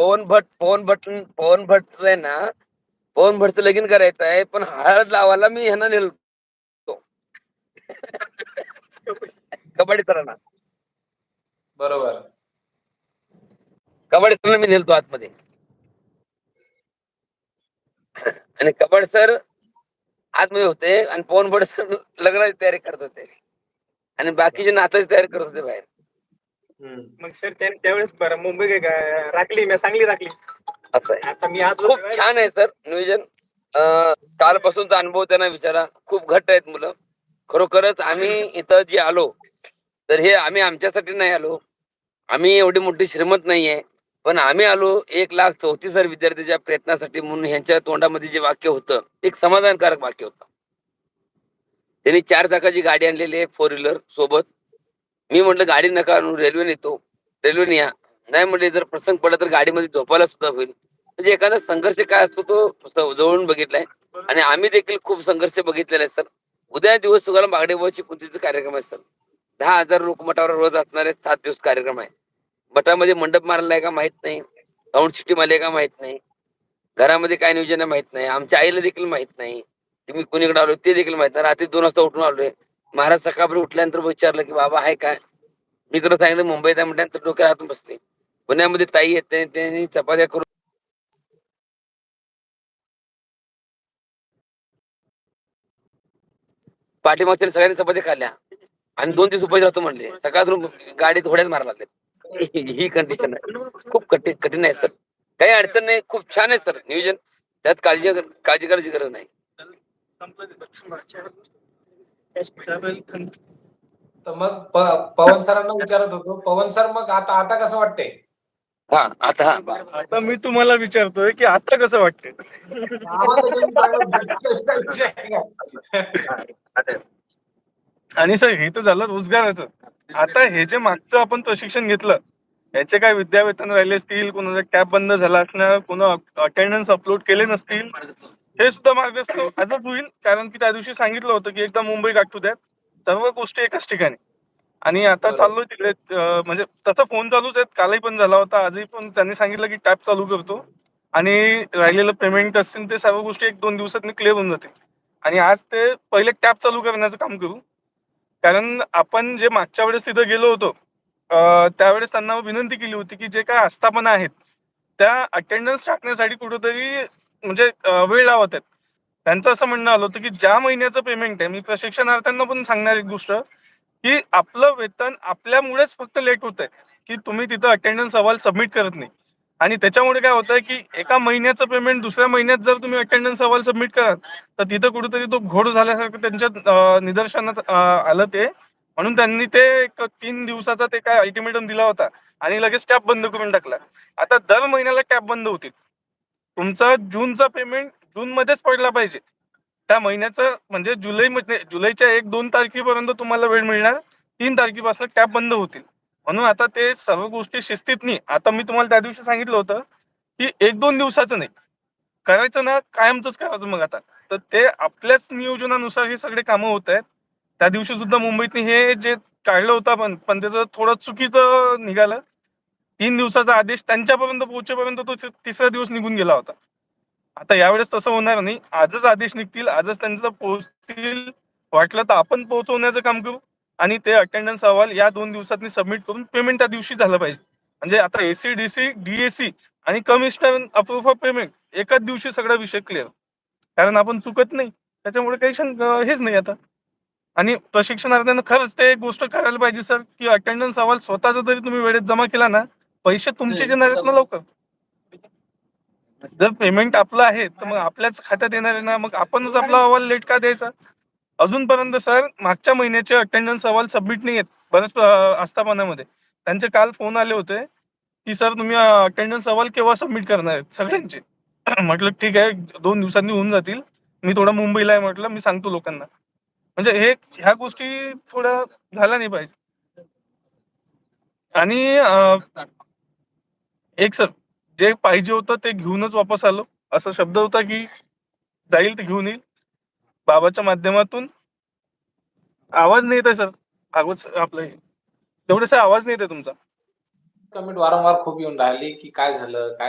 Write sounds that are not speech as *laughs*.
पवन भट पवन भट पवन भटचं आहे ना पवन भटचं लगीन करायचं आहे पण हळद लावायला मी ह्यांना नेलतो. कबड्डी सरांना. बरोबर. कबड्डी सरांना मी नेलतो आतमध्ये. आणि कबड्डी सर आतमध्ये होते आणि पवन भट सर लग्नाची तयारी करत होते. आणि बाकीचे नाचाची तयारी करत होते बाहेर. मग सर त्या- त्यावेळेस बरं मुंबई राखली मी चांगली राखली. असं आहे आता मी आज खूप छान आहे सर नियोजन. अं, कालपासूनचा अनुभव त्यांना विचारा. खूप घट्ट आहेत मुलं. खरोखरच आम्ही इथं जे आलो तर हे आम्ही आमच्यासाठी नाही आलो. आम्ही एवढी मोठी श्रीमंत नाहीये. पण आम्ही आलो एक लाख चौतीस हजार विद्यार्थ्याच्या प्रयत्नासाठी म्हणून ह्यांच्या तोंडामध्ये जे वाक्य होतं ते एक समाधानकारक वाक्य होतं. त्यांनी चार चाकाची गाडी आणलेली आहे फोर व्हीलर सोबत. मी म्हटलं गाडी नका रेल्वे रेल्वेने येतो. रेल्वेने या. नाही म्हटले जर प्रसंग पडला तर गाडीमध्ये झोपायला सुद्धा होईल. म्हणजे एखादा संघर्ष काय असतो तो जवळून बघितलाय. आणि आम्ही देखील खूप संघर्ष बघितलेला आहे सर. उद्या दिवस तुम्हाला बागडेबाची कुंतीचा कार्यक्रम आहे सर. दहा हजार लोक मठावर रोज असणारे सात दिवस कार्यक्रम आहे. मठामध्ये मंडप मारला आहे का माहीत नाही. साऊंड सिटी मारली का माहीत नाही. घरामध्ये काय नियोजन आहे माहीत नाही. आमच्या आईला देखील माहीत नाही. तुम्ही कुणीकडे आलो ते देखील माहीत नाही. रात्री दोन वाजता उठून आलोय. महाराज सकाळपर्यंत उठल्यानंतर विचारलं की बाबा आहे काय? मी तुला सांगितलं मुंबईत आहे म्हटल्यानंतर डोक्यात हातून बसते. पुण्यामध्ये ताई येते त्यांनी चपात्या करून पाठीमागच्या सगळ्यांनी चपात्या खाल्ल्या. आणि दोन दिवस उपाशी राहतो म्हणले. सकाळपासून गाडी थोड्याच मारा लागले *laughs* ही कंडिशन आहे. खूप कठीण कठीण आहे सर काही अडचण नाही. खूप छान आहे सर नियोजन. त्यात काळजी काळजी करायची गरज नाही. तर मग प- पवन सरांना विचारत होतो. पवन सर मग आता आता कसं वाटतंय? हा आता हा आता मी तुम्हाला विचारतोय की आता कसं वाटतंय? आम्हाला विषय का? आणि सर हे तर झालं रोजगाराचं. आता हे जे मागचं आपण प्रशिक्षण घेतलं याचे काय विद्यावेतन राहिले असतील? कोणाचा कॅब बंद झाला असणार? कोणा अटेंडन्स अपलोड केले नसतील? हे सुद्धा मार्गस्थ आजच होईल कारण की त्या दिवशी सांगितलं होतं की एकदा मुंबई गाठू द्यात. सर्व गोष्टी एकाच ठिकाणी. आणि आता. चाललोय तिकडे म्हणजे तसं फोन चालूच आहेत कालही पण झाला होता आजही पण त्यांनी सांगितलं की टॅप चालू करतो. आणि राहिलेलं पेमेंट असतील ते सर्व गोष्टी एक दोन दिवसात क्लिअर होऊन जातील. आणि आज ते पहिले टॅप चालू करण्याचं काम करू. कारण आपण जे मागच्या वेळेस तिथं गेलो होतो त्यावेळेस त्यांना विनंती केली होती की जे काय आस्थापना आहेत त्या अटेंडन्स टाकण्यासाठी कुठेतरी म्हणजे वेळ लावत आहेत. त्यांचं असं म्हणणं आलं होतं की ज्या महिन्याचं पेमेंट आहे मी प्रशिक्षणार्थ्यांना पण सांगणार एक गोष्ट की आपलं वेतन आपल्यामुळेच फक्त लेट होत आहे की तुम्ही तिथं अटेंडन्स अहवाल सबमिट करत नाही. आणि त्याच्यामुळे काय होतंय की एका महिन्याचं पेमेंट दुसऱ्या महिन्यात जर तुम्ही अटेंडन्स अहवाल सबमिट कराल तर तिथं कुठेतरी तो घोड झाल्यासारखं त्यांच्या निदर्शनात आलं ते. म्हणून त्यांनी ते एक तीन दिवसाचा ते काय अल्टिमेटम दिला होता आणि लगेच टॅप बंद करून टाकला. आता दर महिन्याला टॅप बंद होतील. तुमचा जूनचा पेमेंट जून मध्येच पडला पाहिजे. त्या महिन्याचं म्हणजे जुलै मध्ये जुलैच्या एक दोन तारखेपर्यंत तुम्हाला वेळ मिळणार. तीन तारखेपासून टॅप बंद होतील. म्हणून आता ते सर्व गोष्टी शिस्तीत नाही आता मी तुम्हाला त्या दिवशी सांगितलं होतं की एक दोन दिवसाचं नाही. करायचं ना कायमच करायचं मग आता. तर ते आपल्याच नियोजनानुसार हे सगळे कामं होत आहेत. त्या दिवशी सुद्धा मुंबईत हे जे काढलं होतं पण पण त्याचं थोडं चुकीचं निघालं. तीन दिवसाचा आदेश त्यांच्यापर्यंत पोहोचेपर्यंत तो तिसरा दिवस निघून गेला होता. आता यावेळेस तसं होणार नाही. आजच आदेश निघतील आजच त्यांचं पोहोचतील. वाटलं तर आपण पोहोचवण्याचं काम करू आणि ते अटेंडन्स अहवाल या दोन दिवसात सबमिट करून पेमेंट त्या दिवशी झालं पाहिजे. म्हणजे आता एसी डीसी डीएसी आणि कमिशनर अप्रूव्ह ऑफ पेमेंट एकाच दिवशी सगळा विषय क्लिअर कारण आपण चुकत नाही. त्याच्यामुळे काही हेच नाही आता. आणि प्रशिक्षणार्थ्यांना खरंच ते एक गोष्ट करायला पाहिजे सर की अटेंडन्स अहवाल स्वतःचा जरी तुम्ही वेळेत जमा केला ना पैसे तुमचे येणार आहेत ना लवकर. जर पेमेंट आपलं आहे तर मग आपल्याच खात्यात येणार आहे ना. मग आपणच आपला अहवाल लेट का द्यायचा? अजूनपर्यंत सर मागच्या महिन्याचे अटेंडन्स अहवाल सबमिट नाही आहेत बऱ्याच आस्थापनामध्ये. त्यांचे काल फोन आले होते की सर तुम्ही अटेंडन्स अहवाल केव्हा सबमिट करणार आहेत? सगळ्यांचे. *clears throat* म्हटलं ठीक आहे दोन दिवसांनी होऊन जातील. मी थोडा मुंबईला आहे म्हटलं मी सांगतो लोकांना. म्हणजे हे ह्या गोष्टी थोड्या झाल्या नाही पाहिजे. आणि एक सर जे पाहिजे होतं ते घेऊनच वापस आलो. असा शब्द होता की जाईल ते घेऊन येईल. बाबाच्या माध्यमातून आवाज नाही येत आहे सर. भागवत आपलं तेवढेसा आवाज नाही येत आहे तुमचा. कमेंट वारंवार खूप येऊन राहिली की काय झालं काय